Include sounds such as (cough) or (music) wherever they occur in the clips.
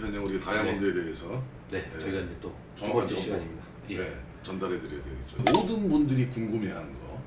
대표님 우리 다이아몬드에 대해서 네, 네. 저희가 이제 또두 정확한 번째 정보. 시간입니다. 예. 네, 전달해 드려야 되겠죠. 모든 분들이 궁금해하는 거,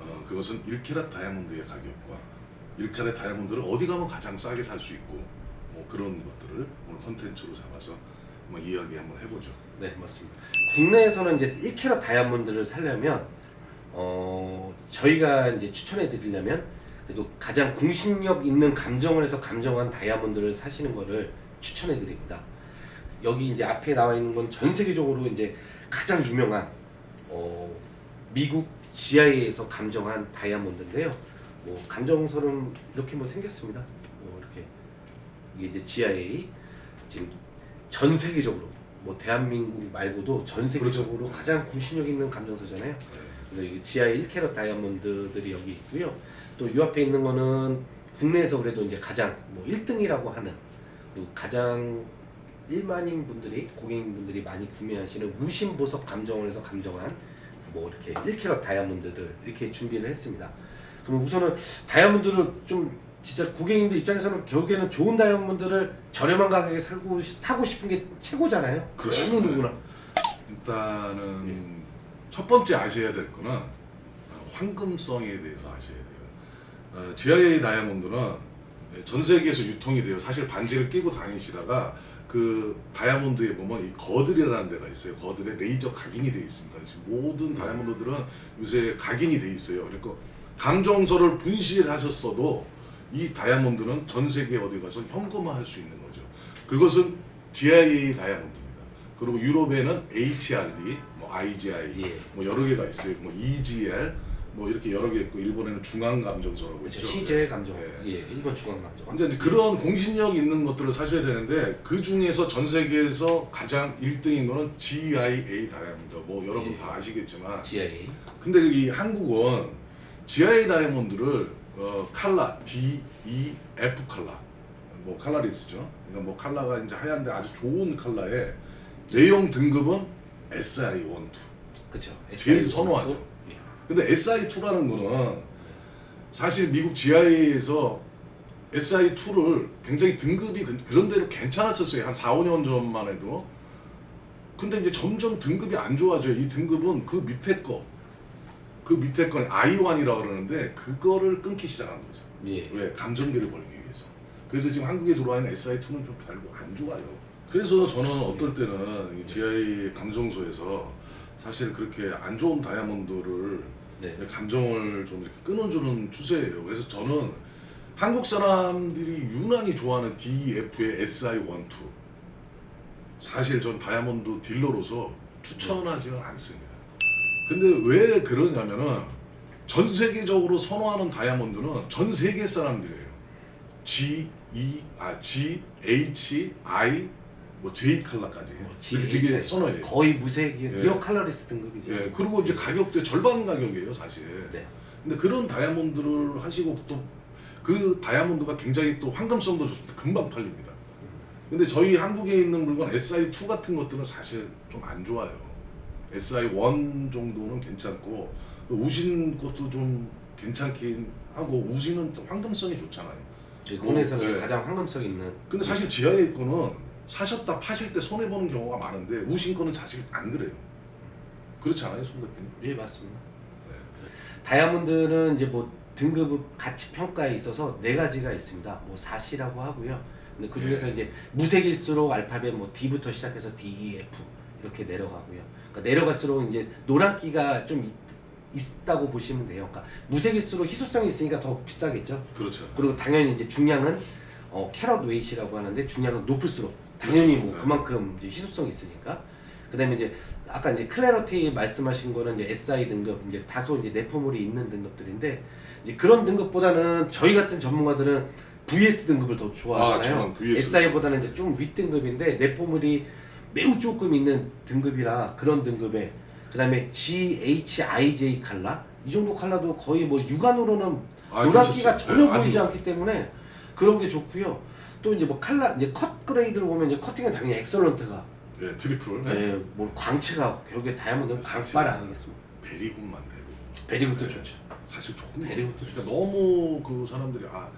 어, 그것은 1캐럿 다이아몬드의 가격과 1캐럿 다이아몬드를 어디 가면 가장 싸게 살 수 있고 뭐 그런 것들을 오늘 컨텐츠로 잡아서 한번 이야기 한번 해보죠. 네, 맞습니다. 국내에서는 이제 1캐럿 다이아몬드를 살려면 어, 저희가 이제 추천해 드리려면 그래도 가장 공신력 있는 감정을 해서 감정한 다이아몬드를 사시는 거를 추천해 드립니다. 여기 이제 앞에 나와 있는 건 전 세계적으로 이제 가장 유명한 어, 미국 GIA에서 감정한 다이아몬드인데요. 뭐 감정선은 이렇게 뭐 생겼습니다. 뭐 이렇게 이게 이제 GIA 지금 전 세계적으로 뭐 대한민국 말고도 전 세계적으로 그렇죠. 가장 공신력 있는 감정서잖아요. 그래서 이 GI 1캐럿 다이아몬드들이 여기 있고요. 또 이 앞에 있는 거는 국내에서 그래도 이제 가장 뭐 1등이라고 하는 그리고 가장 일반인 분들이 고객님 분들이 많이 구매하시는 무심 보석 감정을 해서 감정한 뭐 이렇게 1캐럿 다이아몬드들 이렇게 준비를 했습니다. 그럼 우선은 다이아몬드를 좀 진짜 고객님들 입장에서는 결국에는 좋은 다이아몬드를 저렴한 가격에 살고 사고 싶은 게 최고잖아요. 그렇죠. 어느 누구나. 일단은 예. 첫 번째 아셔야 될 거는 어, 황금성에 대해서 아셔야 돼요. 어, GIA 다이아몬드는 전 세계에서 유통이 돼요. 사실 반지를 끼고 다니시다가 그 다이아몬드에 보면 이 거들이라는 데가 있어요. 거들에 레이저 각인이 되어 있습니다. 지금 모든 다이아몬드들은 요새 각인이 되어 있어요. 그러니까 감정서를 분실하셨어도 이 다이아몬드는 전 세계 어디 가서 현금화할 수 있는 거죠. 그것은 GIA 다이아몬드입니다. 그리고 유럽에는 HRD, 뭐 IGI, 예. 뭐 여러 개가 있어요. 뭐 EGL, 뭐 이렇게 여러 개 있고 일본에는 중앙 감정서라고 그렇죠. 있죠. 시제 감정. 네. 예, 일본 중앙 감정. 이제 그런 공신력 있는 것들을 사셔야 되는데 그 중에서 전 세계에서 가장 1등인 거는 GIA 다이아몬드. 뭐 여러분 예. 다 아시겠지만 GIA. 근데 이 한국은 GIA 다이아몬드를 어, 칼라 D, E, F 칼라 뭐 칼라리스죠. 그러니까 뭐 칼라가 이제 하얀데 아주 좋은 칼라에 내용 등급은 SI 1, 2. 그렇죠. 제일 선호하죠. 예. 근데 SI2라는 거는 사실 미국 GIA에서 SI2를 굉장히 등급이 그- 그런 대로 괜찮았었어요. 한 4, 5년 전만 해도. 근데 이제 점점 등급이 안 좋아져요. 이 등급은 그 밑에 거, 그 밑에 건 I1이라고 그러는데 그거를 끊기 시작한 거죠. 예. 왜? 감정비를 벌기 위해서. 그래서 지금 한국에 들어와 있는 SI2는 좀 별로 안 좋아요. 그래서 저는 어떨 때는 이 GI 감정소에서 사실 그렇게 안 좋은 다이아몬드를 네. 감정을 좀 이렇게 끊어주는 추세예요. 그래서 저는 한국 사람들이 유난히 좋아하는 DF의 SI 1, 2. 사실 전 다이아몬드 딜러로서 추천하지는 않습니다. 근데 왜 그러냐면은 전 세계적으로 선호하는 다이아몬드는 전 세계 사람들이에요. G, E, 아 G, H, I, 뭐 J 칼라까지 뭐 이렇게 되게 GHI. 선호해요. 거의 무색이 예. 리어 칼라리스 등급이죠. 예, 그리고 이제 가격도 절반 가격이에요, 사실. 네. 근데 그런 다이아몬드를 하시고 또 그 다이아몬드가 굉장히 또 황금성도 좋습니다. 금방 팔립니다. 근데 저희 한국에 있는 물건 SI2 같은 것들은 사실 좀 안 좋아요. SI1 정도는 괜찮고 우신 것도 좀 괜찮긴 하고 우신은 또 황금성이 좋잖아요. 저희 국내에서는 뭐, 예. 가장 황금성 있는. 근데 사실 지하의 거는 사셨다 파실 때 손해 보는 경우가 많은데 우신 거는 사실 안 그래요. 그렇지 않아요, 손 대표님? 예 맞습니다. 네. 다이아몬드는 이제 뭐 등급 가치 평가에 있어서 네 가지가 있습니다. 뭐 사시라고 하고요. 근데 그 중에서 네. 이제 무색일수록 알파벳 뭐 D부터 시작해서 D, E, F 이렇게 내려가고요. 그러니까 내려갈수록 이제 노란기가 좀 있, 있다고 보시면 돼요. 그러니까 무색일수록 희소성이 있으니까 더 비싸겠죠. 그렇죠. 그리고 당연히 이제 중량은 어, 캐럿 웨이시라고 하는데 중량은 높을수록 당연히 뭐 그렇죠. 그만큼 이제 희소성이 있으니까 그다음에 이제 아까 이제 클래러티 말씀하신 거는 이제 SI 등급 이제 다소 이제 내포물이 있는 등급들인데 이제 그런 등급보다는 저희 같은 전문가들은 VS 등급을 더 아, 좋아하잖아요. VS. SI보다는 이제 좀 윗등급인데 내포물이 매우 조금 있는 등급이라 그런 등급에 그다음에 GHIJ 칼라 이 정도 칼라도 거의 뭐 육안으로는 아, 괜찮습니다. 전혀 네, 보이지 아주- 않기 때문에 그런 게 좋고요. 또 이제 뭐 칼라 이제 컷 그레이드를 보면 이제 커팅은 당연히 엑설런트가 네, 트리플. 네. 네, 뭐 광채가 결국에 다이아몬드는 사실- 강빨 아니겠습니까? 베리굿만 돼도 베리굿도 네. 좋죠. 사실 좋은 베리굿도 거예요. 그러니까. 너무 그 사람들이 아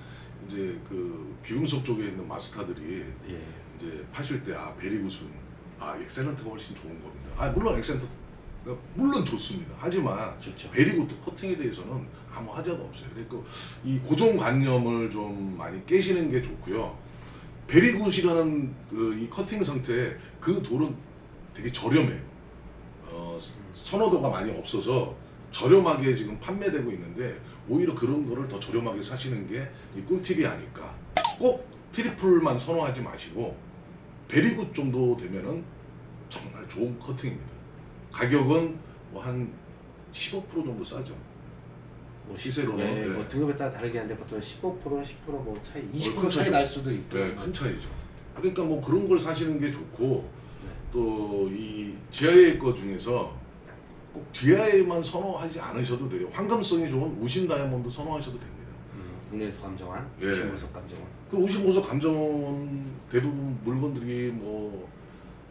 이제 그 비금속 쪽에 있는 마스터들이 예. 이제 파실 때 아 베리굿은 아 엑셀런트가 훨씬 좋은 겁니다. 아 물론 엑셀런트 물론 좋습니다. 하지만 좋죠. 베리굿도 커팅에 대해서는 아무 하자도 없어요. 그러니까 이 고정관념을 좀 많이 깨시는 게 좋고요. 베리굿이라는 그 이 커팅 상태에 그 돌은 되게 저렴해요. 어, 선호도가 많이 없어서 저렴하게 지금 판매되고 있는데 오히려 그런 거를 더 저렴하게 사시는 게 이 꿀팁이 아닐까. 꼭 트리플만 선호하지 마시고 베리굿 정도 되면은 정말 좋은 커팅입니다. 가격은 뭐 한 15% 정도 싸죠. 뭐 시세로는, 네, 네. 뭐 등급에 따라 다르게 하는데 보통 15% 10%뭐 차이, 20%큰 차이 차이죠. 날 수도 있고. 네, 큰 차이죠. 그러니까 뭐 그런 걸 사시는 게 좋고 네. 또이 지하의 거 중에서 꼭 지하에만 선호하지 않으셔도 돼요. 황금성이 좋은 우신 다이아몬드 선호하셔도 됩니다. 음, 국내에서 감정한 예. 신고석 감정한. 그 55석 감정 대부분 물건들이 뭐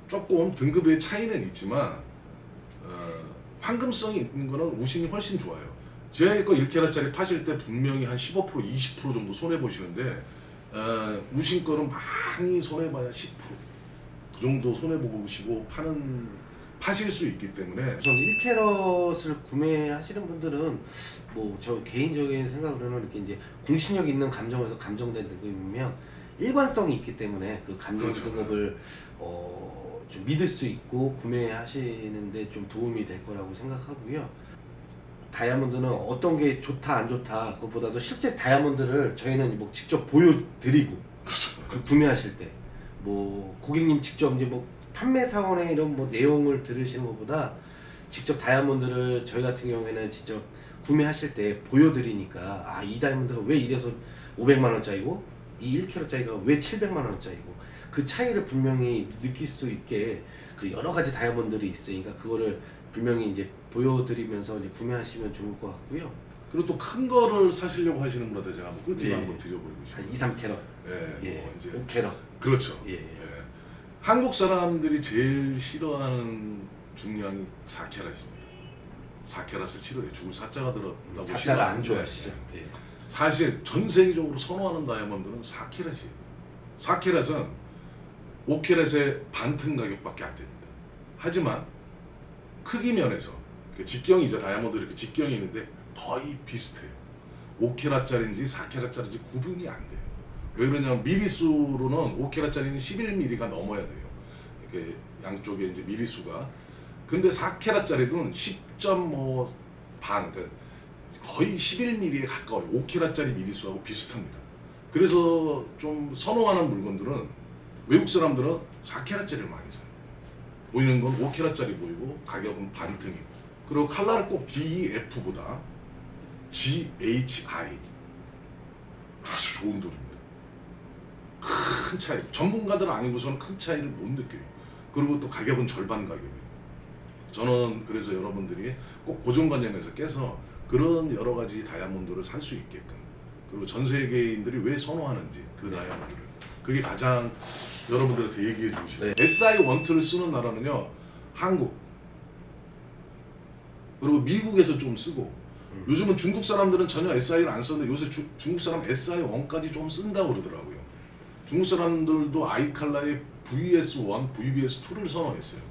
조금 등급의 차이는 있지만 어, 황금성이 있는 거는 우신이 훨씬 좋아요. 제가 거 1캐럿짜리 파실 때 분명히 한 15% 20% 정도 손해 보시는데 어, 우신 거는 많이 손해 봐야 10%. 그 정도 손해 보시고 파는 파실 수 있기 때문에 우선 1캐럿을 구매하시는 분들은 뭐 저 개인적인 생각으로는 이렇게 이제 공신력 있는 감정에서 감정된 등급이면 일관성이 있기 때문에 그 감정 그렇죠. 등급을 어, 좀 믿을 수 있고 구매하시는데 좀 도움이 될 거라고 생각하고요. 다이아몬드는 어떤 게 좋다 안 좋다 그것보다도 실제 다이아몬드를 저희는 뭐 직접 보여드리고 그 구매하실 때 뭐 고객님 직접 이제 뭐 판매 사원의 이런 뭐 내용을 들으시는 것보다 직접 다이아몬드를 저희 같은 경우에는 직접 구매하실 때 보여드리니까 아 이 다이아몬드가 왜 이래서 500만 원짜리고 이 1캐럿짜리가 왜 700만 원짜리고 그 차이를 분명히 느낄 수 있게 그 여러 가지 다이아몬드들이 있으니까 그거를 분명히 이제 보여드리면서 이제 구매하시면 좋을 것 같고요 그리고 또 큰 거를 사시려고 하시는 분한테 제가 한번 꿀팁 예. 한번 드려버리고 한 싶어요. 2, 3캐럿 예, 예, 뭐 이제 5캐럿 그렇죠. 예, 예. 예. 한국 사람들이 제일 싫어하는 중량이 4캐럿입니다. 4캐럿을 싫어해요. 죽을 사자가 들었다고 사자를 안 싫어하는데 좋아하시죠 예. 사실 전 세계적으로 선호하는 다이아몬드는 4캐럿이에요. 4캐럿은 5캐럿의 반틈 가격밖에 안 됩니다. 하지만 크기 면에서 그 직경이죠. 다이아몬드 이렇게 직경이 있는데 거의 비슷해요. 5캐럿짜리인지 4캐럿짜리인지 구분이 안 돼요. 왜 그러냐면 미리수로는 5캐럿짜리는 11mm가 넘어야 돼요. 이렇게 양쪽에 이제 미리수가. 근데 4캐럿짜리는 10.뭐 반, 그러니까 거의 11mm에 가까워요. 5캐럿짜리 미리수하고 비슷합니다. 그래서 좀 선호하는 물건들은 외국 사람들은 4캐럿짜리를 많이 사요. 보이는 건 5캐럿짜리 보이고 가격은 반틈이고 그리고 칼라를 꼭 DEF보다 GHI 아주 좋은 돌입니다. 큰 차이. 전문가들 아니고서는 큰 차이를 못 느껴요. 그리고 또 가격은 절반 가격이에요. 저는 그래서 여러분들이 꼭 고정관념에서 깨서 그런 여러 가지 다이아몬드를 살 수 있게끔 그리고 전 세계인들이 왜 선호하는지 그 네. 다이아몬드를 그게 가장 여러분들한테 얘기해 주고 싶어요. 네. SI 원투를 쓰는 나라는요 한국 그리고 미국에서 좀 쓰고 음. 요즘은 중국 사람들은 전혀 SI를 안 쓰는데 요새 주- 중국 사람 SI 1까지 좀 쓴다고 그러더라고요. 중국 사람들도 아이칼라의 VS1, VBS2를 선호했어요.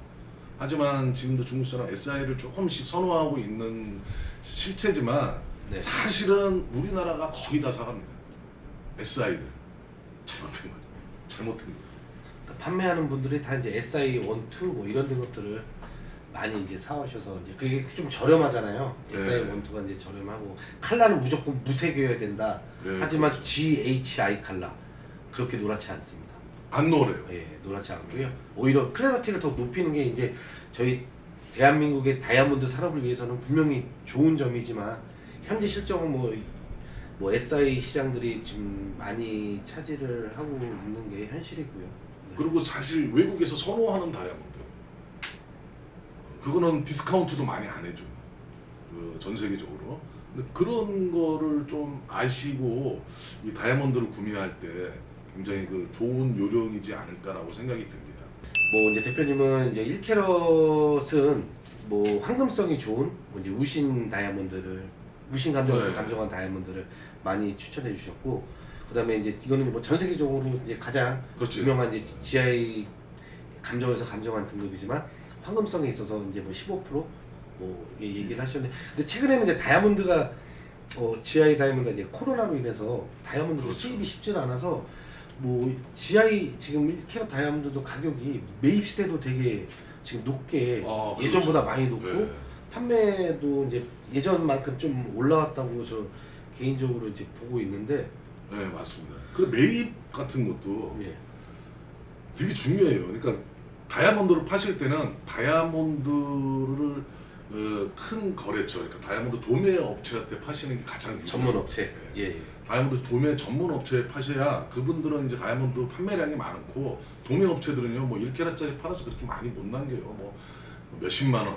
하지만 지금도 중국 사람 SI를 조금씩 선호하고 있는 실체지만 네. 사실은 우리나라가 거의 다 사갑니다. SI들 잘못된 거죠. 잘못된 거. 판매하는 분들이 다 이제 SI 1, 2뭐 이런 것들을 많이 이제 사오셔서 이제 그게 좀 저렴하잖아요. 네. SI 1, 2가 이제 저렴하고 칼라는 무조건 무색이어야 된다. 네, 하지만 그렇죠. GHI 칼라 그렇게 노랗지 않습니다. 안 노래요. 예, 노랗지 않고요. 오히려 클래리티를 더 높이는 게 이제 저희 대한민국의 다이아몬드 산업을 위해서는 분명히 좋은 점이지만 현재 실적은 뭐, 뭐 SI 시장들이 지금 많이 차지를 하고 있는 게 현실이고요. 네. 그리고 사실 외국에서 선호하는 다이아몬드 그거는 디스카운트도 많이 안 해줘요 그전 세계적으로 근데 그런 거를 좀 아시고 이 다이아몬드를 구매할 때 굉장히 그 좋은 요령이지 않을까라고 생각이 듭니다 뭐 이제 대표님은 이제 1캐럿은 뭐 황금성이 좋은 뭐 이제 우신 다이아몬드를 우신 감정에서 네. 감정한 다이아몬드를 많이 추천해 주셨고 그다음에 이제 이거는 뭐 전 세계적으로 이제 가장 그렇지. 유명한 이제 GI 감정에서 감정한 등급이지만 황금성에 있어서 이제 뭐 15%뭐 얘기를 하셨는데 근데 최근에는 이제 다이아몬드가 어 GI 다이아몬드가 이제 코로나로 인해서 다이아몬드 그렇죠. 수입이 쉽지는 않아서 뭐 GI 지금 1캐럿 다이아몬드도 가격이 매입 시세도 되게 지금 높게 아, 그렇죠. 예전보다 많이 높고 네. 판매도 이제 예전만큼 좀 올라왔다고 저 개인적으로 이제 보고 있는데 네 맞습니다. 그리고 매입 같은 것도 예. 되게 중요해요. 그러니까 다이아몬드를 파실 때는 다이아몬드를 어, 큰 거래처, 그러니까 다이아몬드 도매 업체한테 파시는 게 가장 유리해요. 전문 업체 네. 예. 예. 다이아몬드 도매 전문 업체에 파셔야 그분들은 이제 다이아몬드 판매량이 많고 도매 업체들은요 뭐 1캐럿짜리 팔아서 그렇게 많이 못 남겨요. 뭐 몇십만 원,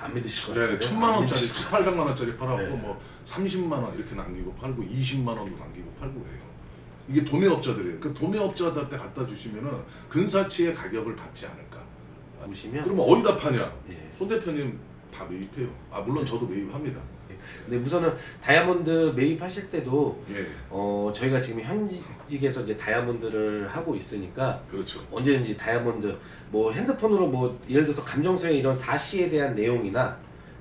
안 믿으실 것 네, 같아요. 천만 안 원짜리, 믿으실 것 800만 원짜리 팔아고 네. 뭐 30만 원 이렇게 남기고 팔고 20만 원도 남기고 팔고 그래요. 이게 도매업자들이에요. 그 도매업자들한테 갖다 주시면은 근사치의 가격을 받지 않을까. 보시면 그러면 어디다 파냐? 예. 손 대표님 다 매입해요. 아 물론 저도 매입합니다. 근데 우선은 다이아몬드 매입하실 때도 예, 어 저희가 지금 현직에서 이제 다이아몬드를 하고 있으니까 그렇죠. 언제든지 다이아몬드 뭐 핸드폰으로 뭐 예를 들어서 감정선의 이런 사시에 대한 내용이나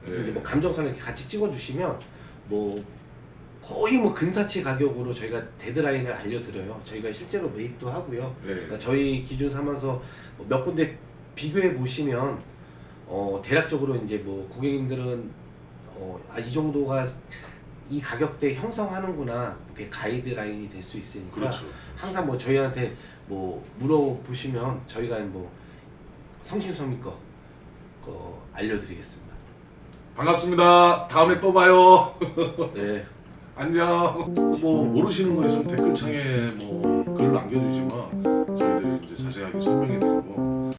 예. 이제 뭐 감정선을 이렇게 같이 찍어주시면 뭐 거의 뭐 근사치 가격으로 저희가 데드라인을 알려드려요. 저희가 실제로 매입도 하고요. 예, 그러니까 저희 기준 삼아서 뭐몇 군데 비교해 보시면 어 대략적으로 이제 뭐 고객님들은 어이 정도가 이 가격대 형성하는구나 이렇게 가이드라인이 될 수 있으니까 그렇죠. 항상 뭐 저희한테 뭐 물어보시면 저희가 뭐 성심성의껏 어, 알려드리겠습니다. 반갑습니다. 다음에 또 봐요. (laughs) 네. 안녕. 뭐 모르시는 거 있으면 댓글창에 뭐글 남겨주시면 저희들이 이제 자세하게 설명해 드리고